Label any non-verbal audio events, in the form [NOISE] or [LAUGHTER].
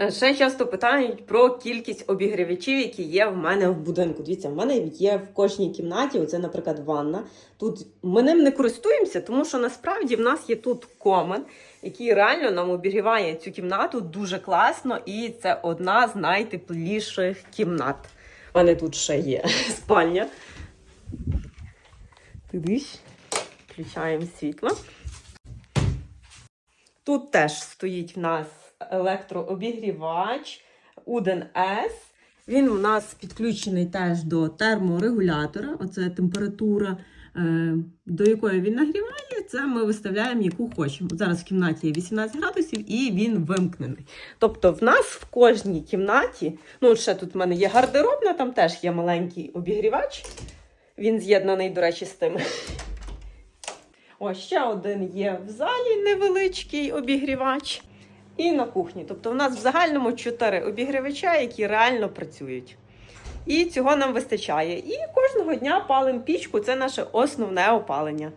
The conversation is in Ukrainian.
Е, Ще часто питають про кількість обігрівачів, які є в мене в будинку. Дивіться, в мене є в кожній кімнаті. Оце, наприклад, ванна. Тут ми ним не користуємося, тому що насправді в нас є тут комен, який реально нам обігріває цю кімнату дуже класно, і це одна з найтепліших кімнат. У мене тут ще є [LAUGHS] спальня. Тидись. Включаємо світло. Тут теж стоїть в нас електрообігрівач Uden S. Він у нас підключений теж до терморегулятора. Оце температура, е, до якої він нагріває. Це ми виставляємо, яку хочемо. Зараз в кімнаті є 18 градусів і він вимкнений. Тобто, в нас в кожній кімнаті, ну ще тут в мене є гардеробна, там теж є маленький обігрівач. Він з'єднаний, до речі, з тим. Ось ще один є в залі невеличкий обігрівач. І на кухні. Тобто в нас в загальному чотири обігрівача, які реально працюють. І цього нам вистачає. І кожного дня палимо пічку це наше основне опалення.